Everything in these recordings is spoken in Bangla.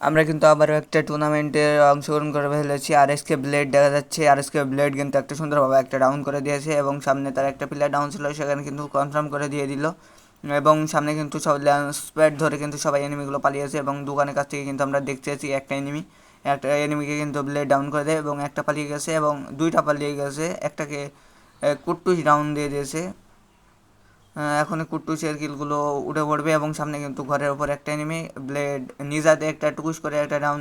আমরা কিন্তু আবারও একটা টুর্নামেন্টে অংশগ্রহণ করে ফেলেছি। আর এসকে ব্লেড দেখা যাচ্ছে। আর এসকে ব্লেড কিন্তু একটা সুন্দরভাবে একটা ডাউন করে দিয়েছে এবং সামনে তার একটা প্লেয়ার ডাউন ছিল, সেখানে কিন্তু কনফার্ম করে দিয়ে দিল। এবং সামনে কিন্তু সব স্প্যাড ধরে কিন্তু সবাই এনিমিগুলো পালিয়েছে এবং দোকানের কাছ থেকে কিন্তু আমরা দেখতে পাচ্ছি একটা এনিমি একটা এনিমিকে কিন্তু ব্লেড ডাউন করে দেয় এবং একটা পালিয়ে গেছে এবং দুইটা পালিয়ে গেছে। একটাকে কুট্টুস ডাউন দিয়ে দিয়েছে। এখন কুট্টুসের কিলগুলো উঠে পড়বে এবং সামনে কিন্তু ঘরের ওপর একটা এনিমি ব্লেড নিজাতে একটা টুকুস করে একটা ডাউন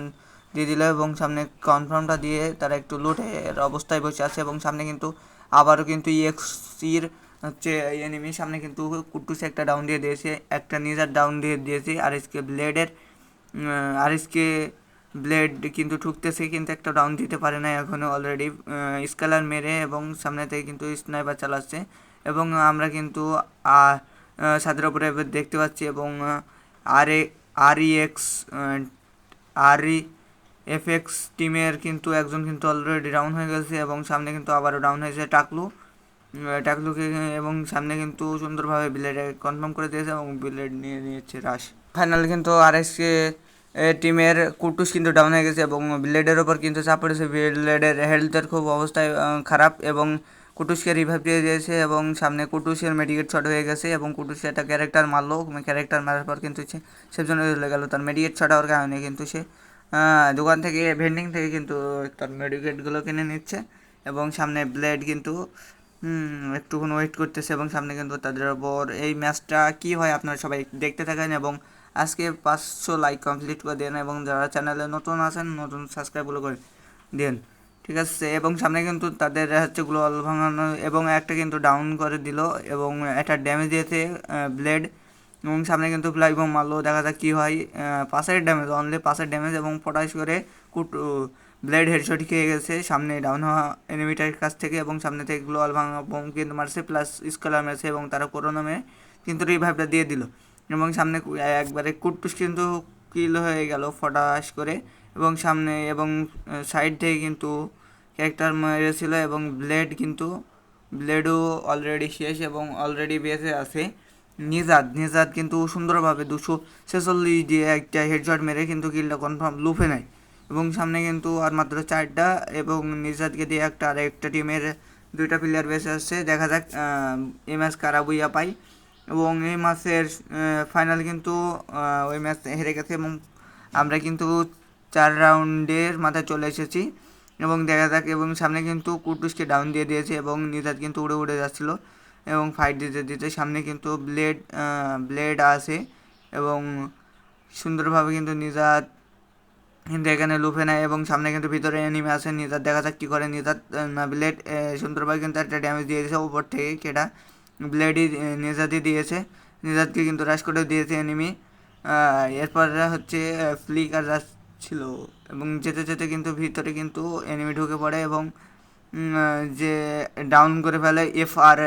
দিয়ে দিল এবং সামনে কনফার্মটা দিয়ে তারা একটু লুটের অবস্থায় বসে আছে এবং সামনে কিন্তু আবারও কিন্তু ইএক্সির হচ্ছে এনিমির সামনে কিন্তু কুট্টুসে একটা ডাউন দিয়ে দিয়েছে, একটা নিজার ডাউন দিয়ে দিয়েছে আর এসকে ব্লেডের আর এসকে ব্লেড কিন্তু ঠুকতেছে কিন্তু একটা ডাউন দিতে পারে না এখনও অলরেডি স্কেলার মেরে এবং সামনে থেকে কিন্তু স্নাইপার চালাচ্ছে। এবং আমরা কিন্তু ছাদের উপরে দেখতে পাচ্ছি এবং আর A R E X R E F X টিমের কিন্তু একজন কিন্তু অলরেডি ডাউন হয়ে গেছে এবং সামনে কিন্তু আবারও ডাউন হয়েছে টাকলু। টাকলুকে এবং সামনে কিন্তু সুন্দরভাবে ব্লেড কনফার্ম করে দিয়েছে এবং ব্লেড নিয়ে নিয়েছে রাশ ফাইনাল কিন্তু আর টিমের কুটুস কিন্তু ডাউন হয়ে গেছে এবং ব্লেডের ওপর কিন্তু চাপ পড়েছে। ব্লেডের হেলথের খুব অবস্থায় খারাপ এবং কুটুসকে রিভাইভ দিয়ে দিয়েছে এবং সামনে কুটুসের মেডিকেট শট হয়ে গেছে এবং কুটুস একটা ক্যারেক্টার মারলো। ক্যারেক্টার মারার পর কিন্তু সে সেজন্য চলে গেল তার মেডিকেট শট হওয়ার কারণে কিন্তু সে দোকান থেকে ভেন্ডিং থেকে কিন্তু তার মেডিকেটগুলো কিনে নিচ্ছে এবং সামনে ব্লেড কিন্তু একটুক্ষণ ওয়েট করতেছে এবং সামনে কিন্তু তাদের ওপর এই ম্যাচটা কী হয় আপনারা সবাই দেখতে থাকেন এবং আজকে পাঁচশো লাইক কমপ্লিট করে দেন এবং যারা চ্যানেলে নতুন আছেন, নতুন সাবস্ক্রাইবগুলো করে দেন। ঠিক আছে, এবং সামনে কিন্তু তাদের হচ্ছে গ্লোয়াল ভাঙানো এবং একটা কিন্তু ডাউন করে দিল এবং একটা ড্যামেজ দিয়েছে ব্লেড এবং সামনে কিন্তু ফ্লাই বোম মারলো। দেখা যাক কী হয়। পাশের ড্যামেজ অনলি পাশের ড্যামেজ এবং পটাশ করে কুট ব্লেড হেডশট খেয়ে গেছে। সামনে ডাউন হওয়া এনিমিটার কাছ থেকে এবং সামনে থেকে গ্লোয়াল ভাঙা বোম কিন্তু মারছে প্লাস স্কলার মারছে এবং তারা করোনা মেরে কিন্তু রিভাইভটা দিয়ে দিল। এবং সামনে একবারে কুটটুস কিন্তু কিল হয়ে গেল ফটাস করে। এবং সামনে এবং সাইড থেকে কিন্তু ক্যারেক্টার মেরেছিল এবং ব্লেড কিন্তু ব্লেডও অলরেডি শেষ এবং অলরেডি বেঁচে আছে। নিজাদ নিজাদ কিন্তু সুন্দরভাবে দুশো ছেচল্লিশ দিয়ে একটা হেডশট মেরে কিন্তু কিলটা কনফার্ম লুফে নেয়। এবং সামনে কিন্তু আর মাত্র চারটা এবং নিজাদকে দিয়ে একটা আর একটা টিমের দুইটা প্লেয়ার বেঁচে আসছে। দেখা যাক এই ম্যাচ কারা বুইয়া পাই এবং এই ম্যাচের ফাইনাল কিন্তু ওই ম্যাচ হেরে গেছে এবং আমরা কিন্তু চার রাউন্ডের মাথায় চলে এসেছি এবং দেখা যাক, এবং সামনে কিন্তু কুটুসকে ডাউন দিয়ে দিয়েছে এবং নিজাদ কিন্তু উড়ে উড়ে যাচ্ছিল এবং ফাইট দিতে দিতে সামনে কিন্তু ব্লেড ব্লেড আছে এবং সুন্দরভাবে কিন্তু নিজাদ কিন্তু এখানে লুফে নেয় এবং সামনে কিন্তু ভিতরে এনিমে আছে নিজাদ দেখা যাক কী করে। নিজাদ ব্লেড সুন্দরভাবে কিন্তু একটা ড্যামেজ দিয়ে দিয়েছে উপর থেকে কেটা। ব্লেডই নিজাদই দিয়েছে। নিজাদকে কিন্তু রাশ করে দিয়েছে এনিমি এরপর হচ্ছে ফ্লিকার ছিল। এবং যেতে যেতে কিন্তু ভিতরে কিন্তু এনিমি ঢুকে পড়ে এবং যে ডাউন করে ফেলে এফ আর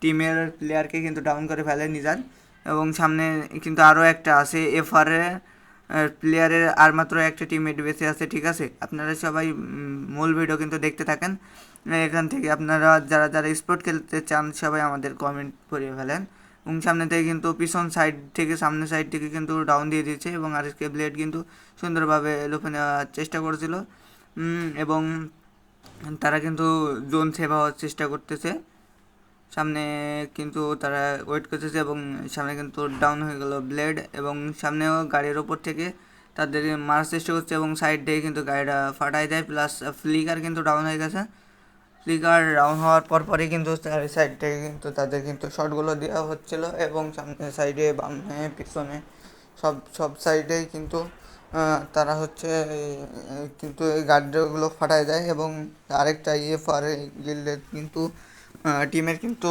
টিমের প্লেয়ারকে কিন্তু ডাউন করে ফেলে নিজার এবং সামনে কিন্তু আরও একটা আছে এফ আর প্লেয়ারের আর মাত্র একটা টিমমেট বেঁচে আছে, ঠিক আছে? আপনারা সবাই মূল ভিডিও কিন্তু দেখতে থাকেন। এখান থেকে আপনারা যারা যারা স্পোর্ট খেলতে চান সবাই আমাদের কমেন্ট করে ফেলেন। এবং সামনে থেকে কিন্তু পিছন সাইড থেকে, সামনে সাইড থেকে কিন্তু ডাউন দিয়ে দিয়েছে এবং আরএসকে ব্লেড কিন্তু সুন্দরভাবে লুফে নেওয়ার চেষ্টা করেছিল। এবং তারা কিন্তু জোন সেভ হওয়ার চেষ্টা করতেছে। সামনে কিন্তু তারা ওয়েট করতেছে এবং সামনে কিন্তু ডাউন হয়ে গেল ব্লেড এবং সামনেও গাড়ির ওপর থেকে তাদের মারার চেষ্টা করছে এবং সাইড দিয়ে কিন্তু গাড়িটা ফাটাই দেয়। প্লাস ফ্লিকার কিন্তু ডাউন হয়ে গেছে। ফ্লিকার রাউন্ড হওয়ার পর পরই কিন্তু সাইড থেকে কিন্তু তাদের কিন্তু শটগুলো দেওয়া হচ্ছিল এবং সামনে সাইডে বামে, পিছনে সব সব সাইডেই কিন্তু তারা হচ্ছে, কিন্তু এই গার্ডগুলো ফাটাই দেয় এবং আরেকটা ইএফআর গিল্ডের কিন্তু টিমের কিন্তু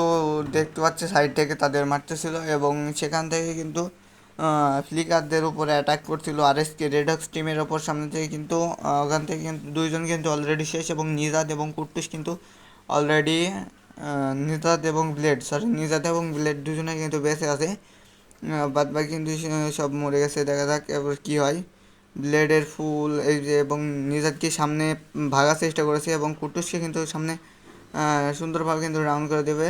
দেখতে পাচ্ছে সাইড থেকে তাদের মারতেছিল এবং সেখান থেকে কিন্তু ফ্লিকারদের উপরে অ্যাটাক করছিল আর এস কে রেডক্স টিমের ওপর সামনে থেকে কিন্তু ওখান থেকে কিন্তু দুইজন কিন্তু অলরেডি শেষ এবং নিজাদ এবং কুট্টুস কিন্তু অলরেডি নিজাদ এবং ব্লেড সরি নিজাদ এবং ব্লেড দুজনে কিন্তু বেঁচে আছে। বাদ বাকি কিন্তু সব মরে গেছে, দেখা যাক এবার কী হয়। ব্লেডের ফুল এই যে এবং নিজাদকে সামনে ভাগার চেষ্টা করেছে এবং কুটুসকে কিন্তু সামনে সুন্দরভাবে কিন্তু রাউন্ড করে দেবে।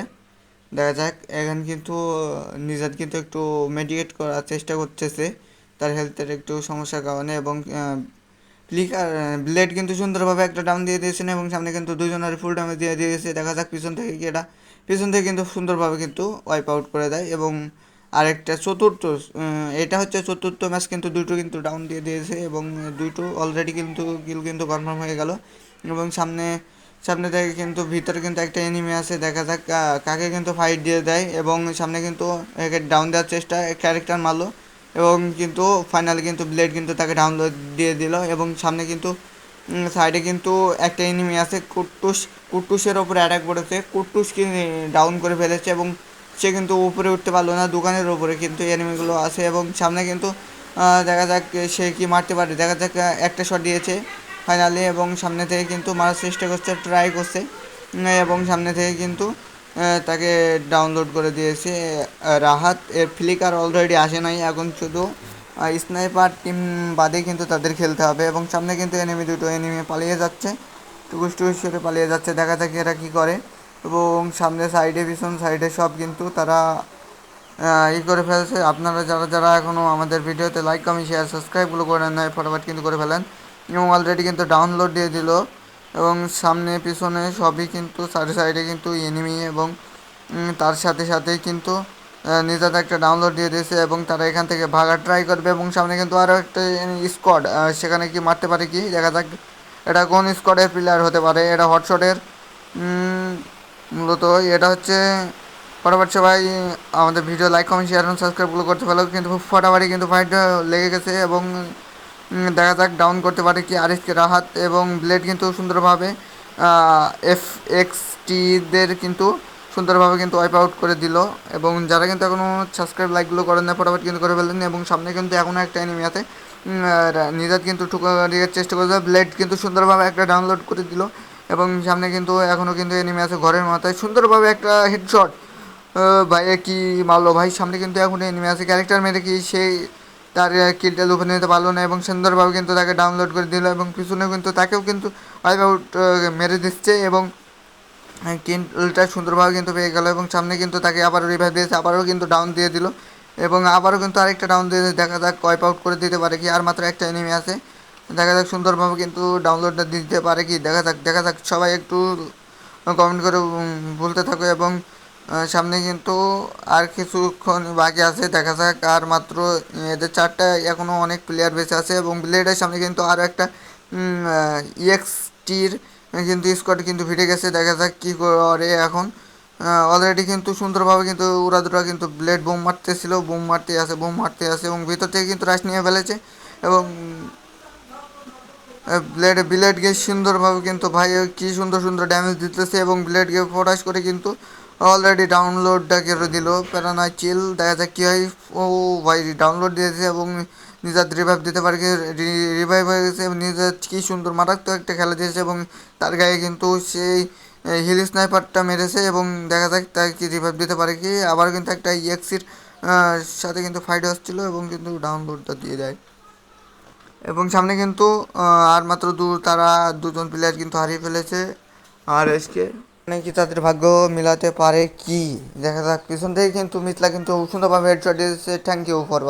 দেখা যাক, এখানে কিন্তু নিজাদ কিন্তু একটু মেডিকেট করার চেষ্টা করতেছে। তার হেলথের একটু সমস্যার কারণে এবং ফ্লিকার ব্লেড কিন্তু সুন্দরভাবে একটা ডাউন দিয়ে দিয়েছেন এবং সামনে কিন্তু দুজনের ফুল ডাউন দিয়ে দিয়েছে। দেখা যাক পিছন থেকে কি এটা, পিছন থেকে কিন্তু সুন্দরভাবে কিন্তু ওয়াইপ আউট করে দেয়। এবং আরেকটা চতুর্থ এটা হচ্ছে চতুর্থ ম্যাচ কিন্তু দুটো কিন্তু ডাউন দিয়ে দিয়েছে এবং দুটো অলরেডি কিন্তু কিল কিন্তু কনফার্ম হয়ে গেল। এবং সামনে সামনে থেকে কিন্তু ভিতরে কিন্তু একটা এনিমি আছে, দেখা যাক কাকে কিন্তু ফাইট দিয়ে দেয় এবং সামনে কিন্তু একে ডাউন দেওয়ার চেষ্টা ক্যারেক্টার মারলো এবং কিন্তু ফাইনালি কিন্তু ব্লেড কিন্তু তাকে ডাউন দিয়ে দিল এবং সামনে কিন্তু সাইডে কিন্তু একটা এনিমি আছে, কুট্টুস, কুট্টুসের ওপরে অ্যাটাক করেছে কুট্টুসকে ডাউন করে ফেলেছে এবং সে কিন্তু উপরে উঠতে পারল না, দোকানের ওপরে কিন্তু এনিমিগুলো আছে এবং সামনে কিন্তু দেখা যাক সে কি মারতে পারে, দেখা যাক একটা শট দিয়েছে। ফাইনালি এবং সামনে থেকে কিন্তু মারার চেষ্টা করছে ট্রাই করছে এবং সামনে থেকে কিন্তু তাকে ডাউনলোড করে দিয়েছে রাহাত। এর ফ্লিকার অলরেডি আসে নাই, এখন শুধু স্নাইপার টিম বাদে কিন্তু তাদের খেলতে হবে, এবং সামনে কিন্তু এনিমি দুটো এনিমি পালিয়ে যাচ্ছে, টুকুস টুকুস করে পালিয়ে যাচ্ছে, দেখা যাক এরা কী করে, এবং সামনে সাইডে ভীষণ সাইডে সব কিন্তু তারা ই করে ফেলছে। আপনারা যারা যারা এখনও আমাদের ভিডিওতে লাইক কমেন্ট শেয়ার সাবস্ক্রাইবগুলো করে নাই, ফটাফট কিন্তু করে ফেলেন। এবং অলরেডি কিন্তু ডাউনলোড দিয়ে দিল এবং সামনে, পিছনে সবই কিন্তু সাইডে সাইডে কিন্তু এনিমি এবং তার সাথে সাথে কিন্তু নিজেদের একটা ডাউনলোড দিয়ে দিয়েছে এবং তারা এখান থেকে ভাগা ট্রাই করবে এবং সামনে কিন্তু আরও একটা স্কোয়াড সেখানে কি মারতে পারে কি? দেখা যাক এটা কোন স্কোয়াডের প্লেয়ার হতে পারে। এটা হটশটের মূলত এটা হচ্ছে, ফটাফট সবাই, আমাদের ভিডিও লাইক কমেন্ট শেয়ার এবং সাবস্ক্রাইবগুলো করতে পারল কিন্তু ফটাফাটি কিন্তু ফাইট লেগে গেছে এবং দেখা যাক ডাউন করতে পারে কি আরিসকে রাহাত এবং ব্লেড কিন্তু সুন্দরভাবে এফ এক্স টিদের কিন্তু সুন্দরভাবে কিন্তু ওয়াইপ আউট করে দিল এবং যারা কিন্তু এখনও সাবস্ক্রাইব লাইকগুলো করেন না, ফটাফট কিন্তু করে ফেললেন এবং সামনে কিন্তু এখনও একটা এনিমি আছে। নিজের কিন্তু ঠুকা দেওয়ার চেষ্টা করছে ব্লেড কিন্তু সুন্দরভাবে একটা ডাউনলোড করে দিল এবং সামনে কিন্তু এখনও কিন্তু এনিমি আছে ঘরের মাথায়। সুন্দরভাবে একটা হেডশট ভাই কি মারলো? ভাই, সামনে কিন্তু এখন এনিমি আছে। ক্যারেক্টার মেরে কি সেই তার কিলটা লুফে নিতে পারল না এবং সুন্দরভাবে কিন্তু তাকে ডাউনলোড করে দিল এবং পিছনে কিন্তু তাকেও কিন্তু ওয়াইপ আউট মেরে দিচ্ছে এবং কিলটা সুন্দরভাবে কিন্তু পেয়ে গেল এবং সামনে কিন্তু তাকে আবারও রিভাইভ দিয়েছে, আবারও কিন্তু ডাউন দিয়ে দিল এবং আবারও কিন্তু আরেকটা ডাউন দিয়ে দেখা যাক ওয়াইপ আউট করে দিতে পারে কি, আর মাত্র একটা এনিমি আছে। দেখা যাক সুন্দরভাবে কিন্তু ডাউনলোডটা দিতে পারে কি। দেখা যাক দেখা যাক সবাই একটু কমেন্ট করে বলতে থাকো এবং সামনে কিন্তু আর কিছুক্ষণ বাকি আছে, দেখা যাক। আর মাত্র এদের চারটা এখনও অনেক প্লেয়ার বেঁচে আছে এবং ব্লেডের সামনে কিন্তু আরও একটা ইএক্সটির কিন্তু স্কোয়াড কিন্তু ফিরে গেছে, দেখা যাক কী করে এখন। অলরেডি কিন্তু সুন্দরভাবে কিন্তু ওরা দুটো কিন্তু ব্লেড বোম মারতেছিল, বোম মারতে আছে, বোম মারতে আছে এবং ভিতর থেকে কিন্তু রাশ নিয়ে ফেলেছে এবং ব্লেড ব্লেড গে সুন্দরভাবে কিন্তু ভাই, কি সুন্দর সুন্দর ড্যামেজ দিতেছে এবং ব্লেড গে ফটাস করে কিন্তু অলরেডি ডাউনলোডটা করে দিল। প্যারানয় চিল দেখা যাক কী হয়। ও ভাই ডাউনলোড দিয়েছে এবং নিজের রিভাইভ দিতে পারে রিভাইভ হয়ে গেছে এবং নিজের কি সুন্দর, মারাত্মক একটা খেলা দিয়েছে এবং তার গায়ে কিন্তু সেই হিল স্নাইপারটা মেরেছে এবং দেখা যাক তার কি রিভাইভ দিতে পারে কি। আবার কিন্তু একটা ইএক্সির সাথে কিন্তু ফাইট হচ্ছিল এবং কিন্তু ডাউনলোডটা দিয়ে দেয়। এবং সামনে কিন্তু আর মাত্র দু, তারা দুজন প্লেয়ার কিন্তু হারিয়ে ফেলেছে। আর এসকে কি তাদের ভাগ্য মিলাতে পারে কি? দেখা যাক, পিছন থেকে কিন্তু মিথলা কিন্তু সুন্দরভাবে দিয়েছে। Thank you for